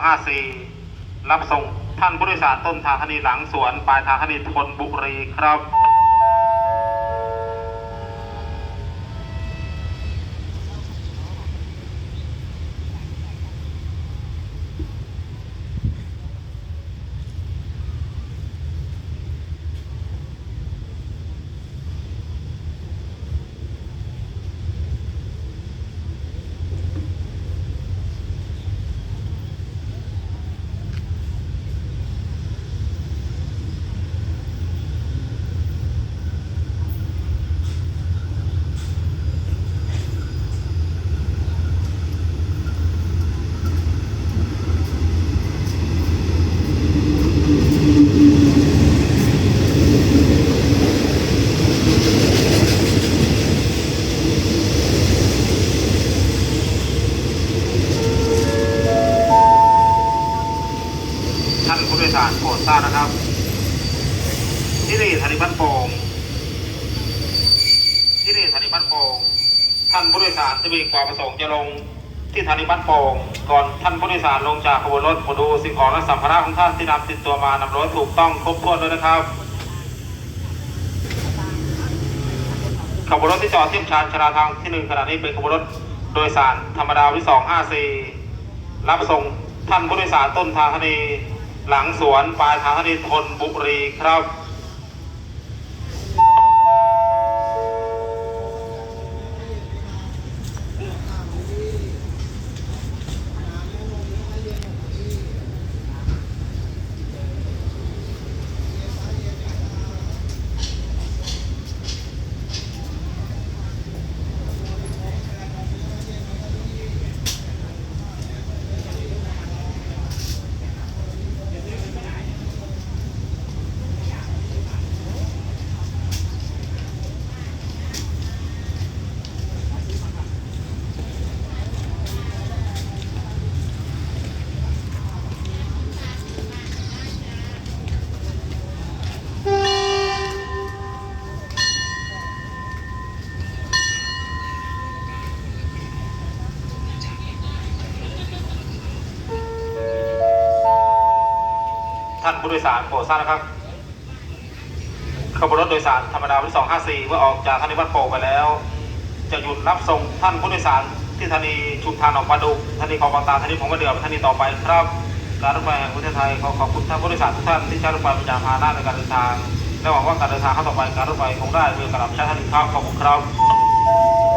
254 รับส่งท่านผู้โดยสารต้นทางธนีหลังสวนปลายทางธนีทนบุรีครับ ท่านผู้โดยสารโปรดทราบนะครับ ที่นี่ธนีบ้านโป่งที่นี่ธนีบ้านโป่งท่านผู้โดยสารจะมีความประสงค์จะลงที่ธนีบ้านโป่งก่อนท่านผู้โดยสารลงจากขบวนรถโปรดูสิ่งของและสัมภาระของท่านที่นำติดตัวมานำรถถูกต้องครบถ้วนด้วยนะครับขบวนรถที่จอดเทียบชานชราทางที่หนึ่งขณะนี้เป็นขบวนรถโดยสารธรรมดาที่สองห้าสี่รับส่งท่านผู้โดยสารต้นทางธนี หลังสวนปลายทางธานีธนบุรีครับ ผู้โดยสารโปรดทราบนะครับขบวนรถโดยสารธรรมดาที่254 เมื่อออกจากธานีบ้านโป่งไปแล้ว จะหยุดรับส่งท่านผู้โดยสารที่ธานีชุมทางหนองปลาดุกธานีคลองบางตาธานีผงกระเดือไปธานีต่อไปครับการรถไฟแห่งประเทศไทยขอขอบคุณท่านผู้โดยสารทุกท่านที่ใช้รถไฟเป็นยานพาหนะในการเดินทางและหวังว่าการเดินทางครั้งต่อไปการรถไฟคงได้เรือการรับใช้ท่านอีกครับขอบคุณครับ